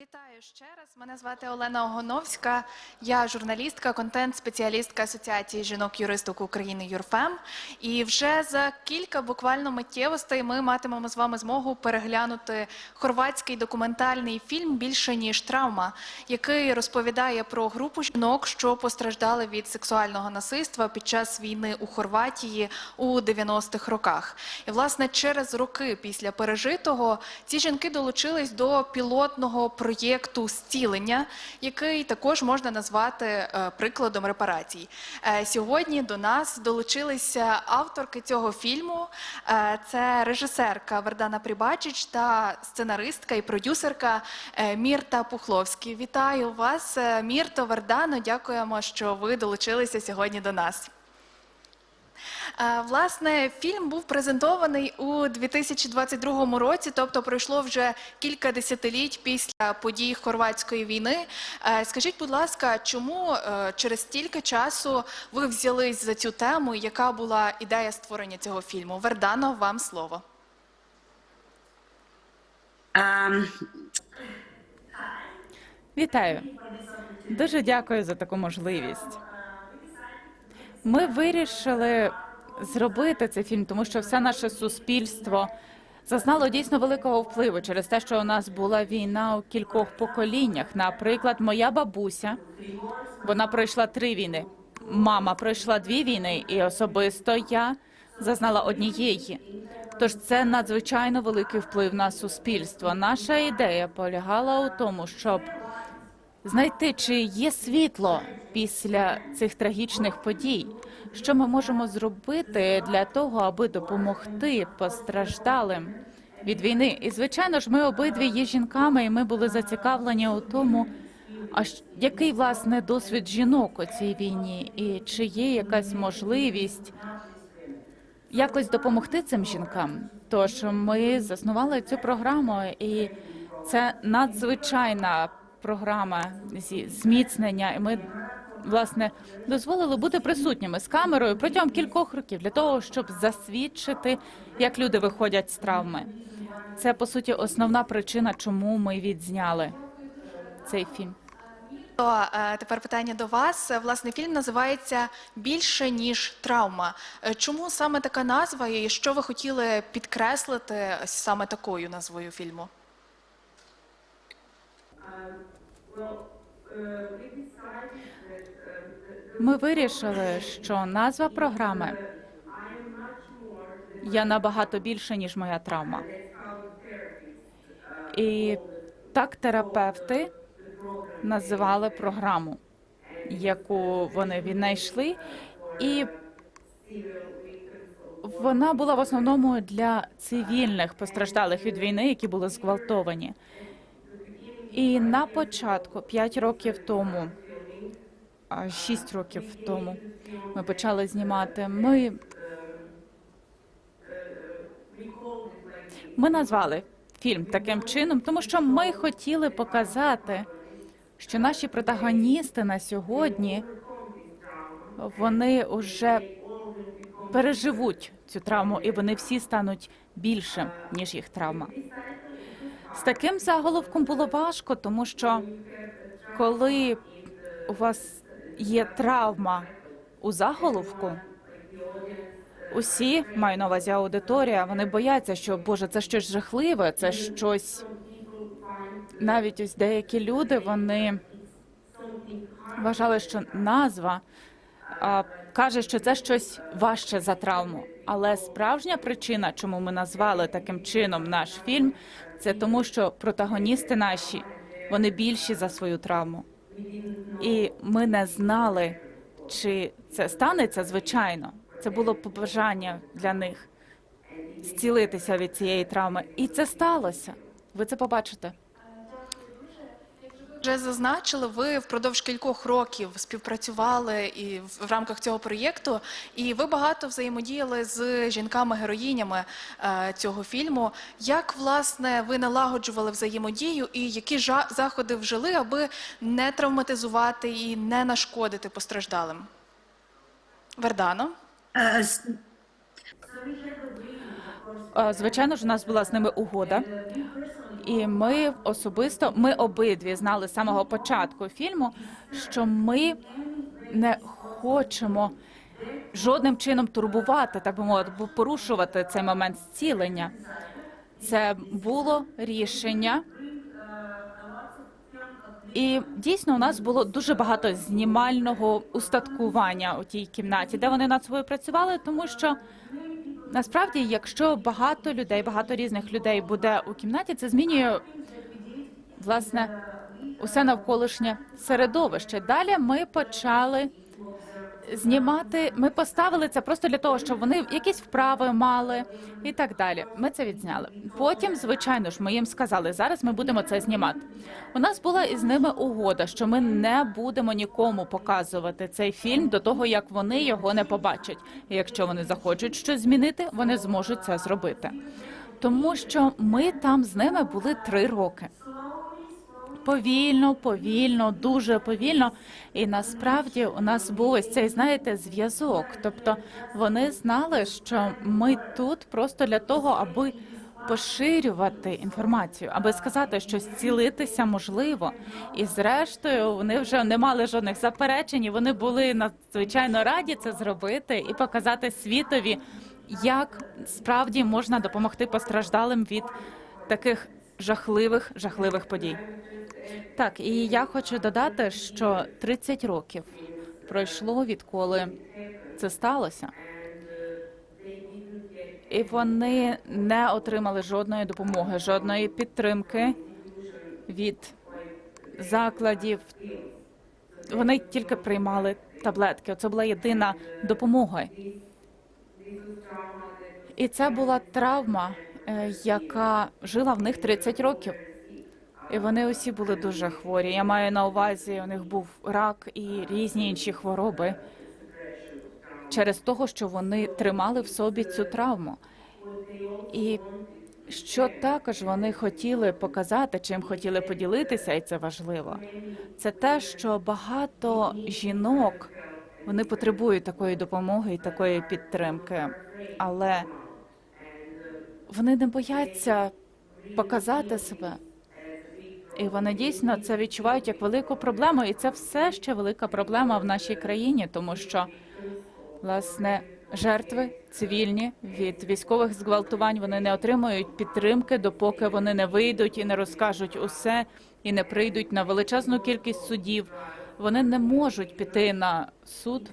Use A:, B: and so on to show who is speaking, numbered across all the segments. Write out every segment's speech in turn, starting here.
A: Вітаю ще раз. Мене звати Олена Огоновська. Я журналістка, контент-спеціалістка Асоціації жінок-юристок України ЮРФЕМ. І вже за кілька буквально миттєвостей ми матимемо з вами змогу переглянути хорватський документальний фільм Більше ніж травма, який розповідає про групу жінок, що постраждали від сексуального насильства під час війни у Хорватії у 90-х роках. І власне через роки після пережитого ці жінки долучились до пілотного проєкту зцілення, який також можна назвати е, прикладом репарацій. Е, Сьогодні до нас долучилися авторки цього фільму. Е, Це режисерка Вердана Прибачич та сценаристка і продюсерка Мірта Пухловський. Вітаю вас, Мірто Вердано. Дякуємо, що ви долучилися сьогодні до нас. Е, Власне, фільм був презентований у 2022 році, тобто пройшло вже кілька десятиліть після подій хорватської війни. Е, Скажіть, будь ласка, чому е, через стільки часу ви взялись за цю тему? і Яка була ідея створення цього фільму? Вердано, вам слово.
B: Ем,
C: Вітаю. Дуже дякую за таку можливість. Ми вирішили зробити цей фільм, тому що все наше суспільство зазнало дійсно великого впливу через те, що у нас була війна у кількох поколіннях. Наприклад, моя бабуся, вона пройшла три війни. Мама пройшла дві війни, і особисто я зазнала однієї. Тож це надзвичайно великий вплив на суспільство. Наша ідея полягала у тому, щоб знайти, чи є світло після цих трагічних подій. Що ми можемо зробити для того, аби допомогти постраждалим від війни? І звичайно ж, ми обидві є жінками, і ми були зацікавлені у тому, а який власне досвід жінок у цій війні, і чи є якась можливість якось допомогти цим жінкам. Тож ми заснували цю програму, і це надзвичайна програма зі зміцнення. І ми власне дозволили бути присутніми з камерою протягом кількох років для того, щоб засвідчити, як люди виходять з травми. Це по суті основна причина, чому ми відзняли цей фільм.
A: То, е, Тепер питання до вас. Власне, фільм називається Більше ніж травма. Е, Чому саме така назва і що ви хотіли підкреслити саме такою назвою фільму?
C: Ми вирішили, що назва програми я набагато більше, ніж моя травма. І так терапевти називали програму, яку вони віднайшли, і вона була в основному для цивільних постраждалих від війни, які були зґвалтовані. І на початку, 5 років тому, а, 6 років тому, ми почали знімати. Ми, ми назвали фільм таким чином, тому що ми хотіли показати, що наші протагоністи на сьогодні вони вже переживуть цю травму, і вони всі стануть більше, ніж їх травма. З таким заголовком було важко, тому що коли у вас є травма у заголовку, усі маю на увазі аудиторія, вони бояться, що Боже, це щось жахливе, це щось. Навіть ось деякі люди вони вважали, що назва каже, що це щось важче за травму. Але справжня причина, чому ми назвали таким чином наш фільм, це тому, що протагоністи наші вони більші за свою травму. І ми не знали, чи це станеться звичайно. Це було побажання для них зцілитися від цієї травми. І це сталося. Ви це побачите.
A: Вже зазначили, ви впродовж кількох років співпрацювали і в рамках цього проєкту, і ви багато взаємодіяли з жінками-героїнями е, цього фільму. Як власне ви налагоджували взаємодію, і які заходи вжили, аби не травматизувати і не нашкодити постраждалим? Вердано.
C: Звичайно ж, у нас була з ними угода. І ми особисто, ми обидві знали з самого початку фільму, що ми не хочемо жодним чином турбувати, так би мовити, порушувати цей момент зцілення. Це було рішення. І дійсно у нас було дуже багато знімального устаткування у тій кімнаті, де вони над собою працювали, тому що насправді, якщо багато людей, багато різних людей буде у кімнаті, це змінює власне усе навколишнє середовище. Далі ми почали знімати. Ми поставили це просто для того, щоб вони якісь вправи мали і так далі. Ми це відзняли. Потім, звичайно ж, ми їм сказали, зараз ми будемо це знімати. У нас була із ними угода, що ми не будемо нікому показувати цей фільм до того, як вони його не побачать. І якщо вони захочуть щось змінити, вони зможуть це зробити. Тому що ми там з ними були три роки повільно, повільно, дуже повільно. І насправді у нас був ось цей, знаєте, зв'язок. Тобто вони знали, що ми тут просто для того, аби поширювати інформацію, аби сказати, що зцілитися можливо. І зрештою вони вже не мали жодних заперечень. і Вони були надзвичайно раді це зробити і показати світові, як справді можна допомогти постраждалим від таких жахливих, жахливих подій. Так, і я хочу додати, що 30 років пройшло відколи це сталося. І вони не отримали жодної допомоги, жодної підтримки від закладів. Вони тільки приймали таблетки. Це була єдина допомога. І це була травма, е, яка жила в них 30 років. І вони усі були дуже хворі. Я маю на увазі, у них був рак і різні інші хвороби через того, що вони тримали в собі цю травму. І що також вони хотіли показати, чим хотіли поділитися, і це важливо, це те, що багато жінок вони потребують такої допомоги і такої підтримки, але вони не бояться показати себе. І вони дійсно це відчувають як велику проблему, і це все ще велика проблема в нашій країні, тому що власне жертви цивільні від військових зґвалтувань вони не отримують підтримки, допоки вони не вийдуть і не розкажуть усе, і не прийдуть на величезну кількість судів. Вони не можуть піти на суд.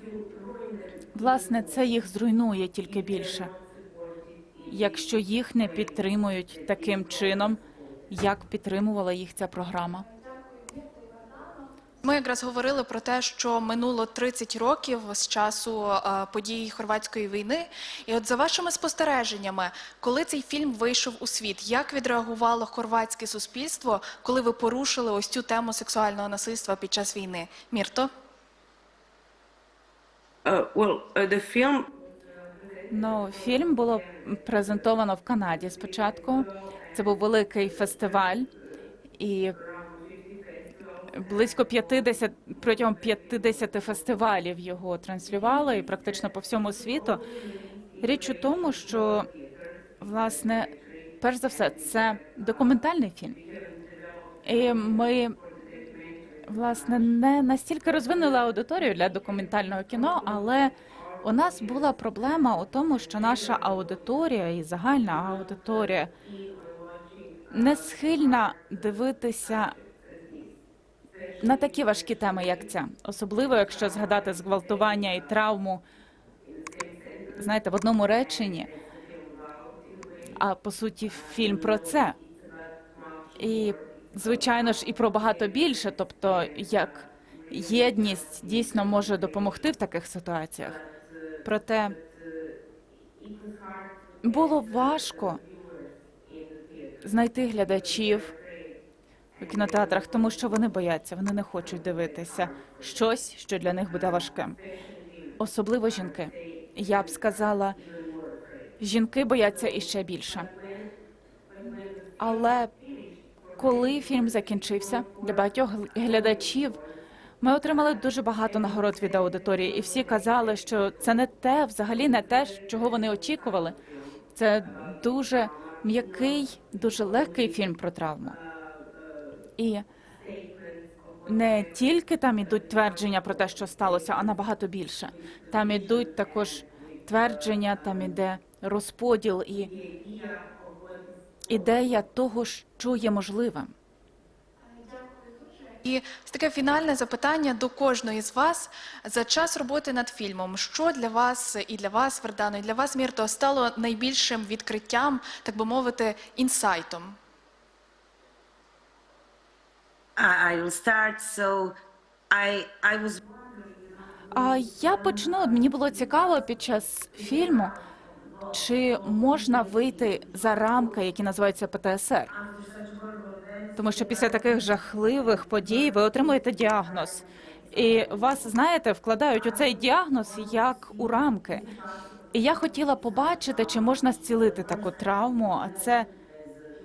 C: Власне, це їх зруйнує тільки більше, якщо їх не підтримують таким чином як підтримувала їх ця програма.
A: Ми якраз говорили про те, що минуло 30 років з часу е, подій хорватської війни. І от за вашими спостереженнями, коли цей фільм вийшов у світ, як відреагувало хорватське суспільство, коли ви порушили ось цю тему сексуального насильства під час війни? Мірто?
B: Uh, well, uh, the film
C: Ну, фільм було презентовано в Канаді спочатку. Це був великий фестиваль, і близько 50, протягом 50 фестивалів його транслювали і практично по всьому світу. Річ у тому, що власне, перш за все, це документальний фільм. І ми власне не настільки розвинули аудиторію для документального кіно, але у нас була проблема у тому, що наша аудиторія і загальна аудиторія не схильна дивитися на такі важкі теми, як ця, особливо якщо згадати зґвалтування і травму, знаєте, в одному реченні. А по суті, фільм про це. І, звичайно ж, і про багато більше, тобто, як єдність дійсно може допомогти в таких ситуаціях. Проте було важко знайти глядачів у кінотеатрах, тому що вони бояться, вони не хочуть дивитися щось, що для них буде важким. Особливо жінки. Я б сказала, жінки бояться іще більше. Але коли фільм закінчився, для багатьох глядачів ми отримали дуже багато нагород від аудиторії, і всі казали, що це не те, взагалі не те, чого вони очікували. Це дуже м'який, дуже легкий фільм про травму. І не тільки там ідуть твердження про те, що сталося, а набагато більше. Там ідуть також твердження, там іде розподіл і ідея того, що є можливим.
A: І таке фінальне запитання до кожної з вас за час роботи над фільмом. Що для вас і для вас, Вердано, і для вас, Мірто, стало найбільшим відкриттям, так би мовити, інсайтом?
B: I, will start. So, I I was
C: А я почну. Мені було цікаво під час фільму, чи можна вийти за рамки, які називаються ПТСР. Тому що після таких жахливих подій ви отримуєте діагноз. І вас, знаєте, вкладають у цей діагноз як у рамки. І я хотіла побачити, чи можна зцілити таку травму. А це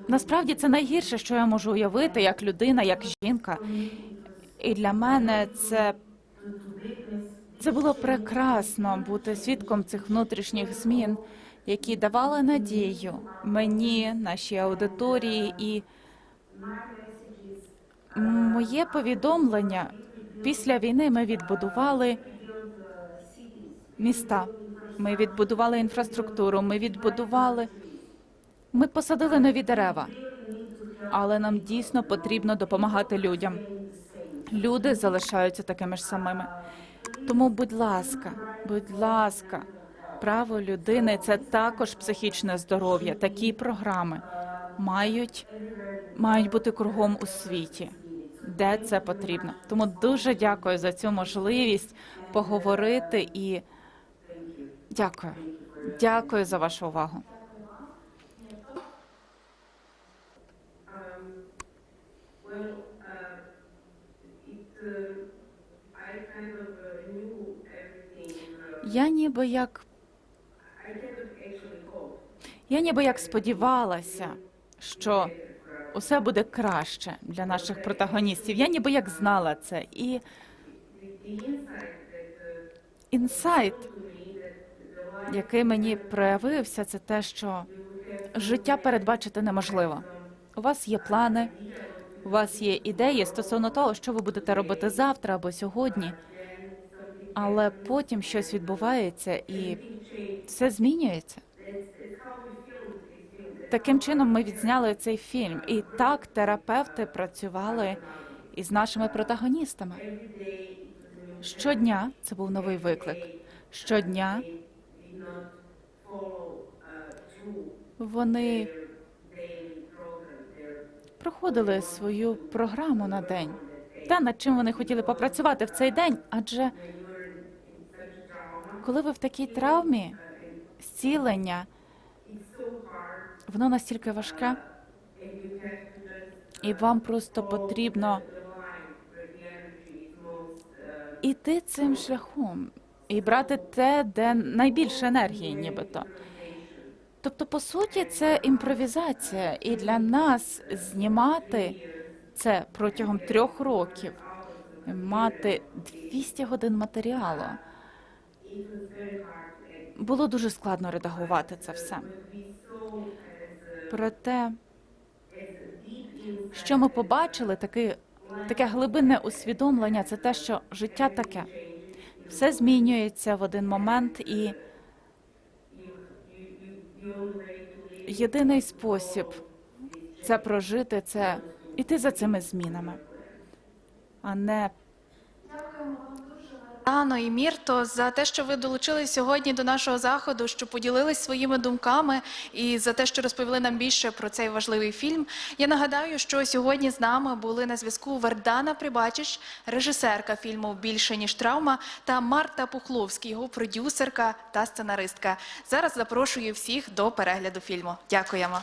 C: насправді це найгірше, що я можу уявити як людина, як жінка. І для мене це це було прекрасно бути свідком цих внутрішніх змін, які давали надію мені, нашій аудиторії, і моє повідомлення після війни ми відбудували міста, ми відбудували інфраструктуру, ми відбудували, ми посадили нові дерева, але нам дійсно потрібно допомагати людям. Люди залишаються такими ж самими. Тому, будь ласка, будь ласка, право людини це також психічне здоров'я. Такі програми мають, мають бути кругом у світі, де це потрібно. Тому дуже дякую за цю можливість поговорити і дякую. Дякую за вашу увагу. Я ніби як я ніби як сподівалася, що усе буде краще для наших протагоністів. Я ніби як знала це. І інсайт, який мені проявився, це те, що життя передбачити неможливо. У вас є плани, у вас є ідеї стосовно того, що ви будете робити завтра або сьогодні. Але потім щось відбувається і все змінюється. Таким чином ми відзняли цей фільм, і так терапевти працювали із нашими протагоністами. Щодня це був новий виклик. Щодня вони проходили свою програму на день. Та над чим вони хотіли попрацювати в цей день, адже коли ви в такій травмі, зцілення, воно настільки важке, і вам просто потрібно іти цим шляхом і брати те, де найбільше енергії, нібито. Тобто, по суті, це імпровізація, і для нас знімати це протягом трьох років, мати 200 годин матеріалу. Було дуже складно редагувати це все. Проте, що ми побачили, таке, таке глибинне усвідомлення, це те, що життя таке. Все змінюється в один момент, і єдиний спосіб це прожити, це іти за цими змінами, а не
A: Ано і Мірто за те, що ви долучились сьогодні до нашого заходу, що поділились своїми думками і за те, що розповіли нам більше про цей важливий фільм. Я нагадаю, що сьогодні з нами були на зв'язку Вердана Прибачич, режисерка фільму Більше ніж травма та Марта Пухловський, його продюсерка та сценаристка. Зараз запрошую всіх до перегляду фільму. Дякуємо.